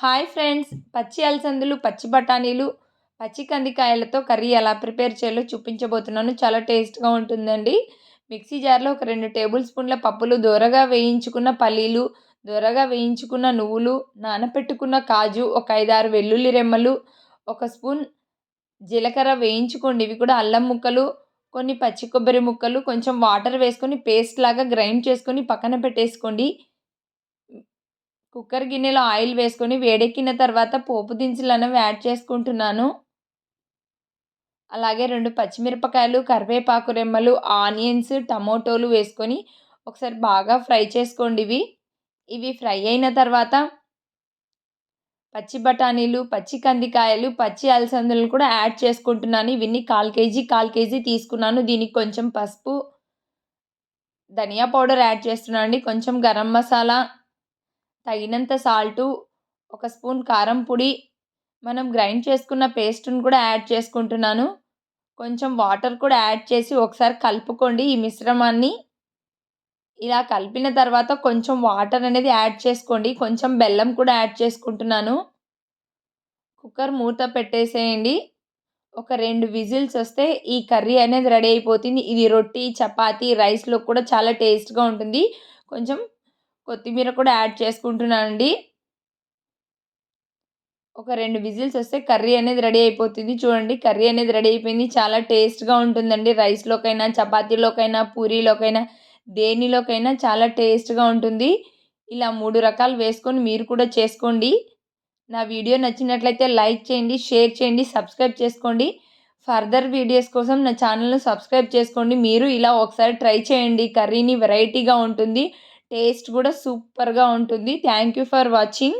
Hi friends. పచ్చి అలసందులు పచ్చి బఠానీలు పచ్చి కందికాయలతో కర్రీ ఎలా ప్రిపేర్ చేయాలో చూపించబోతున్నాను. చాలా టేస్ట్గా ఉంటుందండి. మిక్సీ జార్లో ఒక రెండు టేబుల్ స్పూన్ల పప్పులు దూరగా వేయించుకున్న పల్లీలు దూరగా వేయించుకున్న నువ్వులు నానపెట్టుకున్న కాజు ఒక ఐదారు వెల్లుల్లి రెమ్మలు ఒక స్పూన్ జీలకర్ర వేయించుకోండి. ఇవి కూడా అల్లం ముక్కలు కొన్ని పచ్చి కొబ్బరి ముక్కలు కొంచెం వాటర్ వేసుకొని పేస్ట్ లాగా గ్రైండ్ చేసుకొని పక్కన పెట్టేసుకోండి. కుక్కర్ గిన్నెలో ఆయిల్ వేసుకొని వేడెక్కిన తర్వాత పోపు దినుసులు అనేవి యాడ్ చేసుకుంటున్నాను. అలాగే రెండు పచ్చిమిరపకాయలు కరివేపాకు రెమ్మలు ఆనియన్స్ టమోటోలు వేసుకొని ఒకసారి బాగా ఫ్రై చేసుకోండి ఇవి. ఇవి ఫ్రై అయిన తర్వాత పచ్చి బఠానీలు పచ్చి కందికాయలు పచ్చి అలసందలు కూడా యాడ్ చేసుకుంటున్నాను. ఇవన్నీ కాల్ కేజీ కాల్ కేజీ తీసుకున్నాను. దీనికి కొంచెం పసుపు ధనియా పౌడర్ యాడ్ చేస్తున్నాను అండి కొంచెం గరం మసాలా తగినంత సాల్టు ఒక స్పూన్ కారం పొడి మనం గ్రైండ్ చేసుకున్న పేస్ట్ను కూడా యాడ్ చేసుకుంటున్నాను. కొంచెం వాటర్ కూడా యాడ్ చేసి ఒకసారి కలుపుకోండి ఈ మిశ్రమాన్ని. ఇలా కలిపిన తర్వాత కొంచెం వాటర్ అనేది యాడ్ చేసుకోండి. కొంచెం బెల్లం కూడా యాడ్ చేసుకుంటున్నాను. కుక్కర్ మూత పెట్టేసేయండి. ఒక రెండు విజిల్స్ వస్తే ఈ కర్రీ అనేది రెడీ అయిపోతుంది. ఇది రొట్టి చపాతీ రైస్లో కూడా చాలా టేస్ట్గా ఉంటుంది. కొంచెం కొత్తిమీర కూడా యాడ్ చేసుకుంటున్నానండి. ఒక రెండు విజిల్స్ వస్తే కర్రీ అనేది రెడీ అయిపోతుంది. చూడండి కర్రీ అనేది రెడీ అయిపోయింది. చాలా టేస్ట్గా ఉంటుందండి. రైస్లోకైనా చపాతీలోకైనా పూరీలోకైనా దేనిలోకైనా చాలా టేస్ట్గా ఉంటుంది. ఇలా మూడు రకాలు వేసుకొని మీరు కూడా చేసుకోండి. నా వీడియో నచ్చినట్లయితే లైక్ చేయండి షేర్ చేయండి సబ్స్క్రైబ్ చేసుకోండి. ఫర్దర్ వీడియోస్ కోసం నా ఛానల్ను సబ్స్క్రైబ్ చేసుకోండి. మీరు ఇలా ఒకసారి ట్రై చేయండి. కర్రీని వెరైటీగా ఉంటుంది. టేస్ట్ కూడా సూపర్గా ఉంటుంది. Thank you for watching